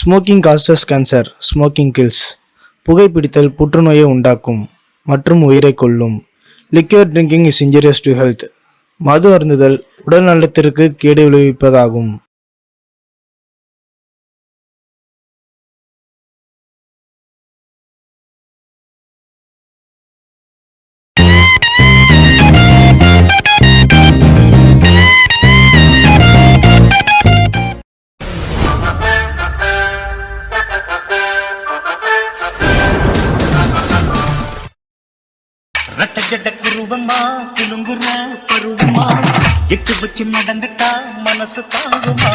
Smoking causes cancer smoking kills புகைப்பிடித்தல் புற்றுநோயை உண்டாக்கும் மற்றும் உயிரை கொல்லும். Liquor drinking is injurious to health மது அருந்துதல் உடல் நலத்திற்கு கேடு விளைவிப்பதாகும். எட்டு நடந்துட்டா மனசு தாங்குமா?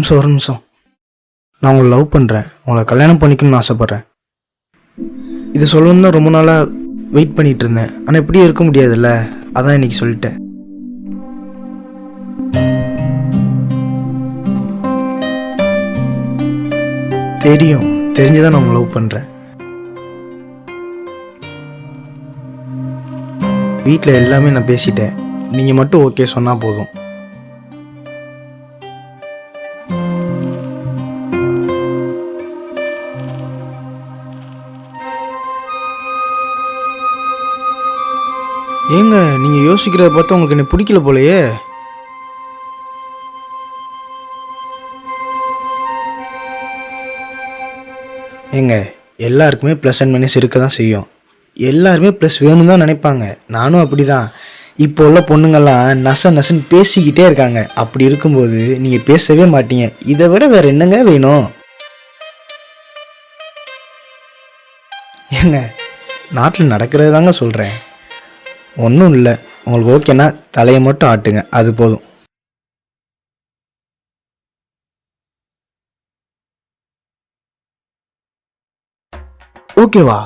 நிமிஷம் ஒரு நிமிஷம். நான் உங்களை லவ் பண்ணுறேன் உங்களை கல்யாணம் பண்ணிக்கணும்னு ஆசைப்பட்றேன். இது சொல்லணும்னு தான் ரொம்ப நாளாக வெயிட் பண்ணிட்டு இருந்தேன். ஆனால் இப்படியே இருக்க முடியாதுல்ல? அதான் இன்னைக்கு சொல்லிட்டேன். தெரியும். தெரிஞ்சுதான் நான் உங்களை லவ் பண்ணுறேன் வீட்டில் எல்லாமே நான் பேசிட்டேன். நீங்கள் மட்டும் ஓகே சொன்னால் போதும். நீங்கள் யோசிக்கிறத பார்த்தா உங்களுக்கு என்ன பிடிக்கல போலயே. ஏங்க எல்லாருக்குமே ப்ளஸ் அண்ட் மைனஸ் இருக்க தான் செய்யும். எல்லாருமே ப்ளஸ் வேணும் தான் நினைப்பாங்க. நானும் அப்படி தான் இப்போ உள்ள பொண்ணுங்கள்லாம் நச நசன்னு பேசிக்கிட்டே இருக்காங்க. அப்படி இருக்கும்போது நீங்கள் பேசவே மாட்டீங்க. இதை விட வேற என்னங்க வேணும்? ஏங்க நாட்டில் நடக்கிறது தாங்க சொல்கிறேன் ஒன்றும் இல்லை. உங்களுக்கு ஓகேன்னா தலையை மட்டும் ஆட்டுங்க. அது போதும். ஓகேவா?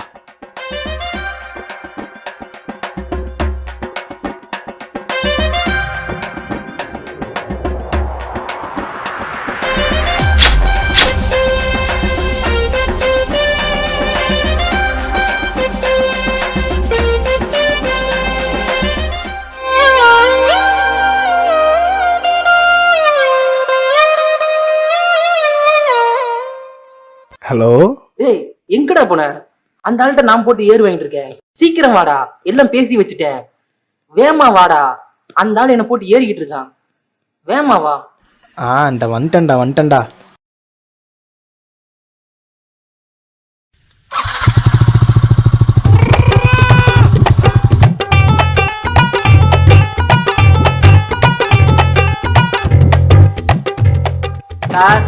ஹலோ? ஏய் எங்கடா போன? அந்த ஆள்கிட்ட நான் போட்டு ஏறு வாங்கிட்டு இருக்கேன் சீக்கிரம் வாடா எல்லாம் பேசி வச்சுட்டேன். வேமா வாடா அந்த ஆள் என்ன போட்டு ஏறிக்கிட்டு இருக்கான். வேமா வா. ஆ இந்த வந்துட்டேன்டா வந்துட்டேன்டா. சார்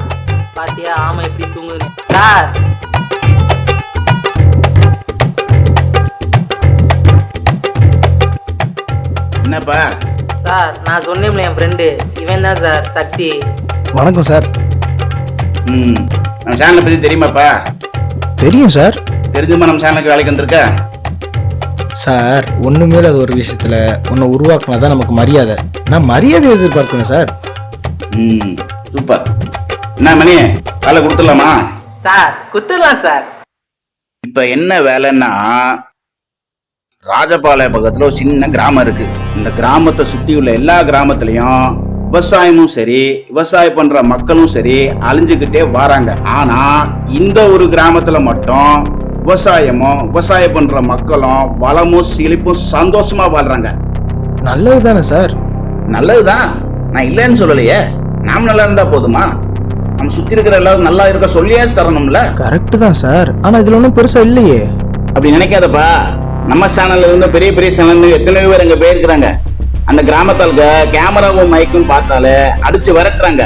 என்னப்பா? சார் நான் சொன்னேன்ல என் ஃப்ரெண்டு இவன் தான் சார் சக்தி. வணக்கம் சார். ம் நம்ம சேனலை பற்றி தெரியுமாப்பா? தெரியும் சார். தெரிஞ்சுமா நம்ம சேனலுக்கு வேலைக்கு வந்திருக்க? சார் ஒன்று அது ஒரு விஷயத்தில் ஒன்று உருவாக்குனா தான் நமக்கு மரியாதை. நான் மரியாதை எதிர்பார்க்கணும் சார். ம் சூப்பர் என்ன மணி வேலை கொடுத்துடலாமா? சார் குத்துடலாம் சார். இப்போ என்ன வேலைன்னா ராஜபாளைய பக்கத்தில் ஒரு சின்ன கிராமம் இருக்கு. இந்த கிராமத்தை சுற்றி உள்ள எல்லா கிராமத்துலேயும் விவசாயமும் சரி விவசாயம் பண்ற மக்களும் சரி அழிஞ்சுக்கிட்டே வராங்க. ஆனா இந்த ஒரு கிராமத்துல மட்டும் விவசாயமும் விவசாயம் பண்ற மக்களும் வளமும் செழிப்பும் சந்தோஷமா வாழ்றாங்க. நல்லது தானே சார்? நல்லதுதான். நான் இல்லைன்னு சொல்லலையே. நாம் நல்லா இருந்தா போதுமா? நம்ம சுத்தி இருக்கிற எல்லாரும் நல்லா இருக்க சொல்லியே தரணும்ல. கரெக்டு தான் சார். ஆனால் இதில் ஒன்றும் பெருசாக இல்லையே. அப்படி நினைக்காதப்பா. நம்ம சேனல்ல இருந்து பெரிய பெரிய சேனல் எத்தனையோ பேர் அங்க போயிருக்கிறாங்க. அந்த கிராமத்தாளுக்கு கேமராவும் மைக்கும் பார்த்தாலே அடிச்சு விரட்டுறாங்க.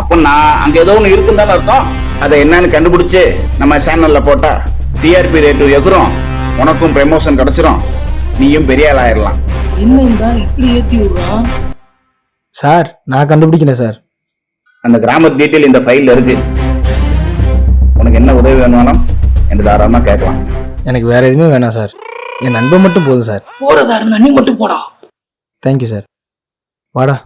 அப்படின்னா அங்க ஏதோ ஒண்ணு இருக்குன்னு தானே அர்த்தம். அதை என்னன்னு கண்டுபிடிச்சு நம்ம சேனல்ல போட்டா டிஆர்பி ரேட்டு எகுரும் உனக்கும் ப்ரமோஷன் கிடைச்சிரும். நீயும் பெரிய ஆள் ஆயிடலாம் சார் நான் கண்டுபிடிக்கிறேன் சார். அந்த கிராம டீட்டெயில் இந்த ஃபைல்ல இருக்கு. உனக்கு என்ன உதவி வேணுமாலும் என்று தாராளமா கேட்கலாம். எனக்கு வேற எதுவுமே வேணாம் சார். என் நண்பன் மட்டும் போதும் சார். போறதா இருந்தா நீ மட்டும் போடா. தேங்க்யூ சார் வாடா.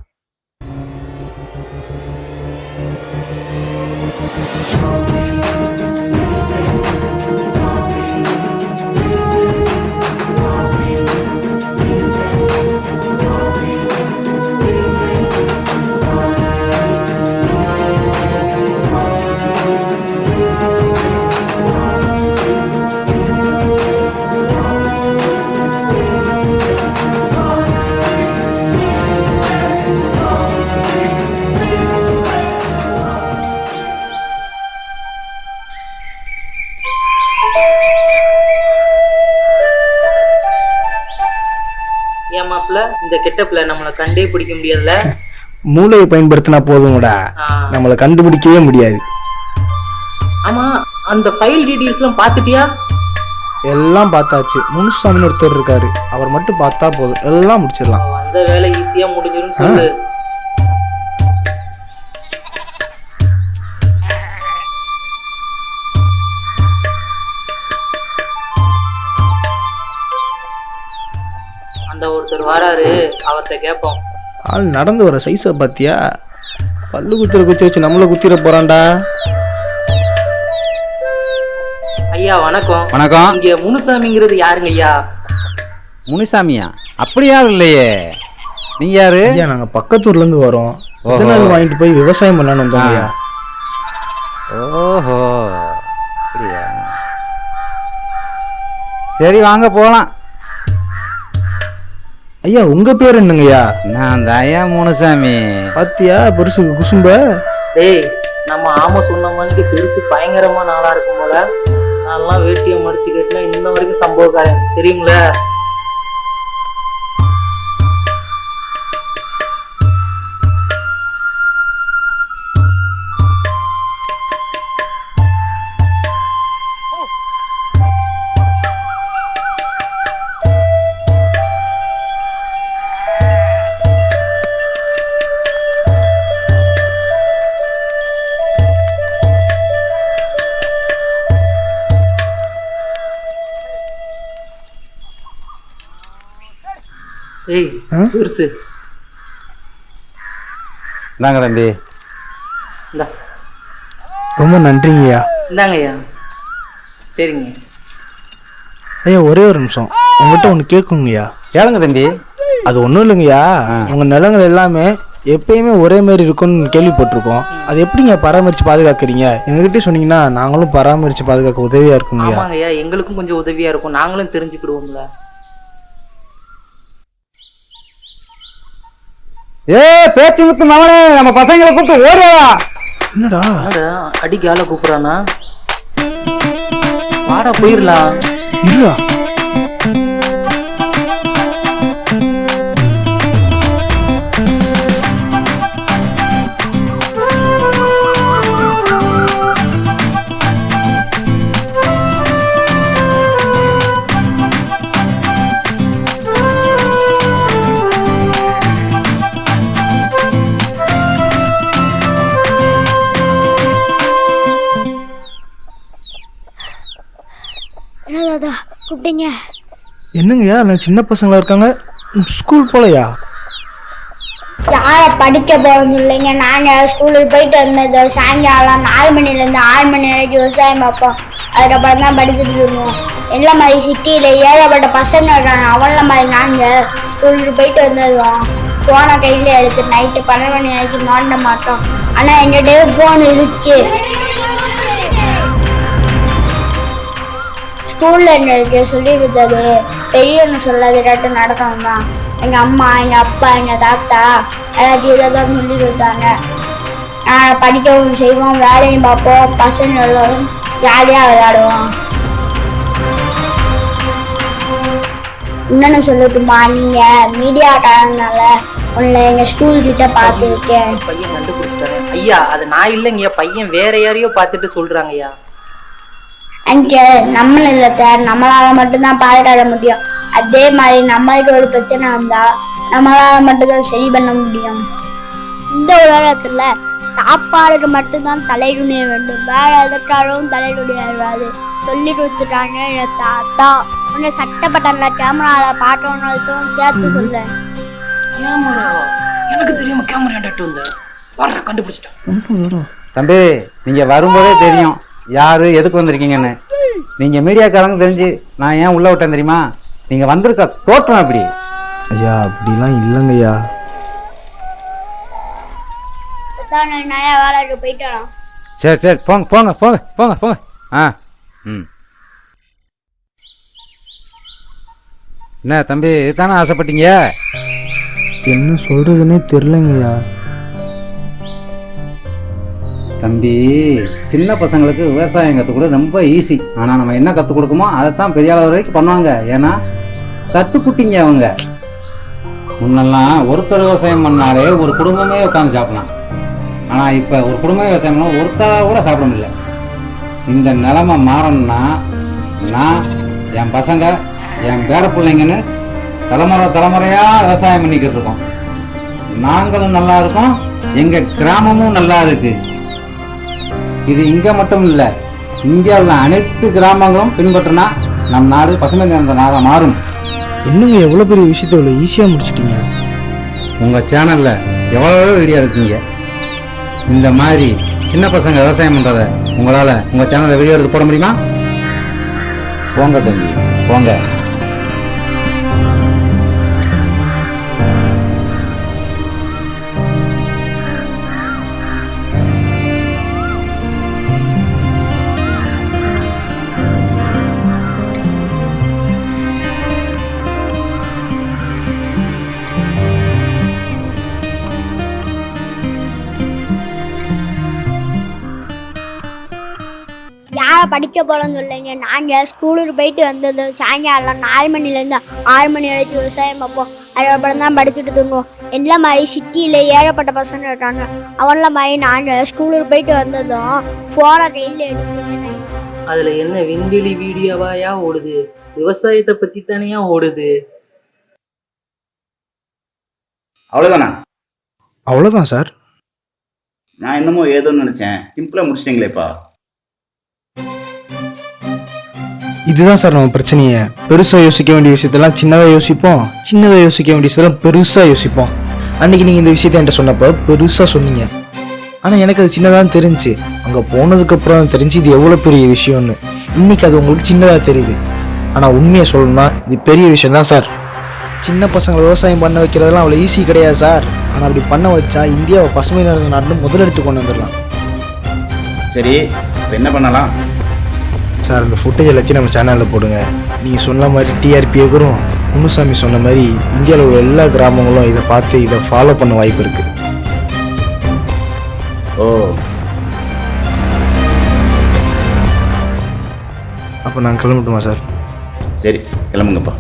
கெட்டப்ல நம்மள கண்டே பிடிக்க முடியாதுல மூளையை பயன்படுத்தினா போதும்டா. நம்மளை கண்டுபிடிக்கவே முடியாது. ஆமா அந்த ஃபைல் டீடைல்ஸ் எல்லாம் பாத்துட்டியா எல்லாம் பார்த்தாச்சு. முனுசாமின்னு ஒருத்தர் இருக்காரு. அவர் மட்டும் பார்த்தா போதும். எல்லாம் முடிச்சிடலாம். வந்த வேலை ஈஸியா முடிஞ்சிரும் சொல்லு. அந்த ஒருத்தர் வராரு அவர்கிட்ட கேட்போம் ஆள் நடந்து வர சைஸை பார்த்தியா பல்லு குத்துற குச்சி வச்சு நம்மளை குத்திர போறான்டா. ஐயா வணக்கம். வணக்கம். இங்க முனுசாமிங்கிறது யாருங்க ஐயா? முனிசாமியா? அப்படி யாரும் இல்லையே. நீங்க யாரு? ஐயா நாங்க பக்கத்தூர்ல இருந்து வரோம். இதனால் வாங்கிட்டு போய் விவசாயம் பண்ணலாம்னு வந்தோம் ஐயா. ஓஹோ. அப்படியா? சரி வாங்க போலாம். ஐயா உங்க பேர் என்னங்கய்யா? நான் தாயா முனுசாமி. பாத்தியா பெருசு குசும்ப? டேய் நம்ம ஆமா சொன்ன மாதிரி பெருசு பயங்கரமான ஆளா இருக்கும் போல. நான்லாம் வேட்டியை மடிச்சு கட்டினா இன்ன வரைக்கும் சம்பவக்காரன். தெரியுங்கள பெருசு. இந்தாங்க தம்பி. ரொம்ப நன்றிங்கய்யா. இந்தாங்க ஐயா சரிங்க. ஐயா ஒரே ஒரு நிமிஷம். உங்ககிட்ட ஒன்று கேட்குங்கய்யா கேளுங்க தம்பி? அது ஒன்றும் இல்லைங்கய்யா. ஆ. உங்க நிலங்கள் எல்லாமே எப்பயுமே ஒரே மாதிரி இருக்கும்னு கேள்விப்பட்டிருக்கோம். அது எப்படிங்க பராமரிச்சு பாதுகாக்கிறீங்க? எங்ககிட்ட சொன்னீங்கன்னா நாங்களும் பராமரிச்சு பாதுகாக்க உதவியா இருக்குங்கய்யா. ஆமாங்க ஐயா எங்களுக்கும் கொஞ்சம் உதவியா இருக்கும். நாங்களும் தெரிஞ்சுக்கிடுவோம்ல. ஏ பேச்சு முத்து மவனே நம்ம பசங்களை கூப்பிட்டு ஓடுவா என்னடா? என்னடா அடிக்க ஆளை கூப்பிடுறானா? வாடா போயிடலாம். இருடா கூப்பிட்டீங்க. என்னங்கய்யா நான் சின்ன பசங்களா இருக்காங்க. ஸ்கூல் போலையா? யாரை படிக்க போறது இல்லைங்க நாங்கள் ஸ்கூலுக்கு போயிட்டு வந்தது சாயங்காலம் நாலு மணிலேருந்து ஆறு மணி வரைக்கும் விவசாயம் பார்ப்போம். அதுக்கப்புறம் தான் படிச்சுட்டு இருந்தோம். எல்லா மாதிரி சிட்டியில் ஏகப்பட்ட பசங்க இருக்காங்க. அவங்கள மாதிரி நாங்கள் ஸ்கூலுக்கு போயிட்டு வந்ததும் ஃபோனை கையில் எடுத்து நைட்டு பன்னெண்டு மணி வரைக்கும் நோண்ட மாட்டோம். ஆனால் எங்கிட்டே ஃபோன் இருக்கு. ஸ்கூலில் எங்களுக்கு சொல்லி கொடுத்தது பெரியவங்க சொல்லாது ரெட்டு நடக்கணும் தான். எங்கள் அம்மா எங்கள் அப்பா எங்கள் தாத்தா எல்லாத்தையும் இதை தான் சொல்லி கொடுத்தாங்க நாங்கள் படிக்கவும் செய்வோம் வேலையும் பார்ப்போம் பசங்க எல்லாரும் ஜாலியாக விளையாடுவோம். இன்னொன்று சொல்லட்டுமா நீங்கள் மீடியா காரணனால உன்னை எங்கள் ஸ்கூல்கிட்ட பார்த்துருக்கேன். பையன் கண்டுபிடிச்சிட்டாரு ஐயா அது நான் இல்லைங்கய்யா பையன் வேற யாரையோ பார்த்துட்டு சொல்கிறாங்கய்யா எனக்கு நம்ம இல்லை சார். நம்மளால மட்டும்தான் பாதுகாக்க முடியும். அதே மாதிரி நம்மளுக்கு ஒரு பிரச்சனை வந்தா நம்மளால மட்டும்தான் சரி பண்ண முடியும். இந்த உலகத்துல சாப்பாடுக்கு மட்டும்தான் தலை குனிய வேண்டும். வேற எதற்காகவும் தலை குனியாது சொல்லி கொடுத்துட்டாங்க என் தாத்தா. உன்னை சட்டப்பட்டல கேமரால பாட்டோன்னு சேர்த்து சொல்றேன் கேமராவா எனக்கு தெரியாம கேமரா கண்டுபிடிச்சிட்டேன். தம்பி நீங்க வரும்போதே தெரியும். யாரு? எதுக்கு வந்திருக்கீங்கன்னு? நீங்க மீடியாக்காரங்க தெரிஞ்சு நான் ஏன் உள்ள விட்டேன் தெரியுமா? நீங்க வந்திருக்க தோற்றம் அப்படி. ஐயா அப்படிலாம் இல்லைங்கய்யா சரி சரி போங்க போங்க போங்க போங்க போங்க. ஆ ம். என்ன தம்பி இதுதானே ஆசைப்பட்டீங்க? என்ன சொல்கிறதுனே தெரிலங்கய்யா தம்பி சின்ன பசங்களுக்கு விவசாயம் கற்றுக் கொடுக்க ரொம்ப ஈஸி ஆனால் நம்ம என்ன கற்றுக் கொடுக்குமோ அதை தான் பெரிய அளவு வரைக்கும் பண்ணுவாங்க ஏன்னா கற்றுக்குட்டிங்க அவங்க. முன்னெல்லாம் ஒருத்தர் விவசாயம் பண்ணாலே ஒரு குடும்பமே உட்காந்து சாப்பிடலாம். ஆனால் இப்போ ஒரு குடும்பமே விவசாயம் பண்ணால் ஒருத்தராக கூட சாப்பிட முடியல. இந்த நிலமை மாறணும்னா நான் என் பசங்க என் பேர பிள்ளைங்கன்னு தலைமுறை தலைமுறையாக விவசாயம் பண்ணிக்கிட்டு இருக்கோம். நாங்களும் நல்லா இருக்கோம். எங்கள் கிராமமும் நல்லா இருக்குது இது இங்க மட்டும் இல்ல இந்தியாவில் அனைத்து கிராமங்களும் பின்பற்றினா நம் நாடு பசுமை நிறைந்த நாடாக மாறும். என்னங்க எவ்வளோ பெரிய விஷயத்த இவ்வளோ ஈஸியாக முடிச்சிட்டீங்க? உங்க சேனல்ல எவ்வளவு வீடியோ இருக்குங்க இந்த மாதிரி சின்ன பசங்க விவசாயம் பண்றத உங்களால உங்க சேனல்ல வீடியோ எடுத்து போட முடியுமா? போங்க தம்பி போங்க. படிக்க போறோம்னு சொல்லுங்க. நாங்க ஸ்கூலுக்கு போயிட்டு வந்தது சாயங்காலம் நாலு மணிலேருந்து ஆறு மணி வரைக்கும் விவசாயம் பார்ப்போம். அதுக்கப்புறம் தான் படிச்சுட்டு தூங்குவோம். எல்லா மாதிரி சிட்டியில் ஏழப்பட்ட பசங்க இருக்காங்க. அவங்கள மாதிரி நாங்கள் ஸ்கூலுக்கு போயிட்டு வந்ததும் ஃபோனை கையில் எடுத்து அதுல என்ன விண்வெளி வீடியோவாயா ஓடுது? விவசாயத்தை பத்தி தானையா ஓடுது? அவ்வளவுதானா? அவ்வளோதான் சார். நான் என்னமோ ஏதோன்னு நினைச்சேன். சிம்பிளா முடிச்சிட்டீங்களேப்பா இதுதான் சார் நம்ம பிரச்சனையே. பெருசாக யோசிக்க வேண்டிய விஷயத்தெல்லாம் சின்னதாக யோசிப்போம் சின்னதாக யோசிக்க வேண்டிய விஷயத்தெல்லாம் பெருசாக யோசிப்போம். அன்னைக்கு நீங்கள் இந்த விஷயத்தை என்கிட்ட சொன்னப்போ பெருசாக சொன்னீங்க. ஆனால் எனக்கு அது சின்னதாக தெரிஞ்சு. அங்கே போனதுக்கப்புறம் தான் தெரிஞ்சு இது எவ்வளோ பெரிய விஷயம்னு. இன்னைக்கு அது உங்களுக்கு சின்னதாக தெரியுது. ஆனால் உண்மையை சொல்லணும்னா இது பெரிய விஷயம் தான் சார். சின்ன பசங்களை விவசாயம் பண்ண வைக்கிறதெல்லாம் அவ்வளோ ஈஸி கிடையாது சார். ஆனால் அப்படி பண்ண வச்சா இந்தியாவை பசுமை நிறைந்த நாடுன்னு முதலெடுத்து கொண்டு வந்துடலாம். சரி இப்போ என்ன பண்ணலாம்? சார் அந்த ஃபுட்டேஜ் எல்லாத்தையும் நம்ம சேனலில் போடுங்க. நீங்கள் சொன்ன மாதிரி டிஆர்பி எகுரும் முனுசாமி சொன்ன மாதிரி இந்தியாவில் உள்ள எல்லா கிராமங்களும் இதை பார்த்து இதை ஃபாலோ பண்ண வாய்ப்பு இருக்குது ஓ. அப்போ நான் கிளம்பட்டுமா சார்? சரி கிளம்புங்கப்பா.